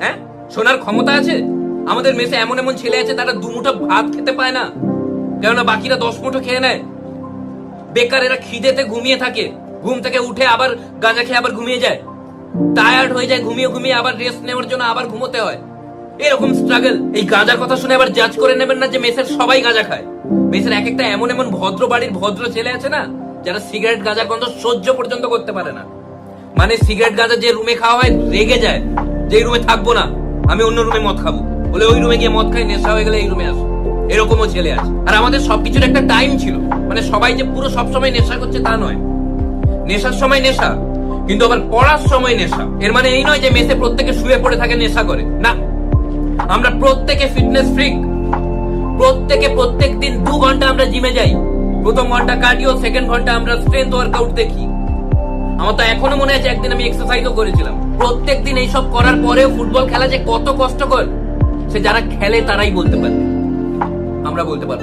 হ্যাঁ? আমাদের মেসে এমন এমন ছেলে আছে, তারা দুমুঠো ভাত খেতে পায় না। কেননা বাকিরা দশ মুঠো খেয়ে নেয়। বেকার এরা খিদেতে ঘুমিয়ে থাকে। ঘুম থেকে উঠে আবার গাঁজা খেয়ে আবার ঘুমিয়ে যায়। টায়ার্ড হয়ে যায়, ঘুমিয়ে ঘুমিয়ে আবার রেস্ট নেওয়ার জন্য আবার ঘুমোতে হয়। এরকম স্ট্রাগল এই গাঁজার কথা শুনে আবার জাজ করে নেবেন না যে মেসের সবাই গাঁজা খায়। মেসের এক একটা এমন এমন ভদ্র বাড়ির ভদ্র ছেলে আছে না, যারা সিগারেট গাঁজার গন্ধ সহ্য পর্যন্ত করতে পারে না। মানে সিগারেট গাঁজা যে রুমে খাওয়া হয়, রেগে যায়। যে রুমে থাকব না, আমি অন্য রুমে মদ খাব। বলে ওই রুমে গিয়ে মদ খাই, নেশা হয়ে গেলে এই রুমে আসো। এরকমও ছেলে আছে। আর আমাদের সবকিছুর একটা টাইম ছিল। মানে সবাই যে পুরো সব সময় নেশা করছে তা নয়। নেশার সময় নেশা, কিন্তু আবার পড়ার সময় নেশা। এর মানে এই নয় যে মেসে প্রত্যেকে শুয়ে পড়ে থাকে, নেশা করে। না। আমরা প্রত্যেকে ফিটনেস ফ্রিক প্রত্যেকে প্রত্যেক দিন দু ঘণ্টা আমরা জিমে যাই। প্রথম ঘণ্টা কার্ডিও সেকেন্ড ঘণ্টা আমরা স্ট্রেংথ ওয়ার্কআউট দেখি। আমার তো এখনও মনে আছে একদিন আমি এক্সারসাইজও করেছিলাম। প্রত্যেক দিন এইসব করার পরেও ফুটবল খেলা যে কত কষ্টকর, সে যারা খেলে তারাই বলতে পারবে। আমরা বলতে পারব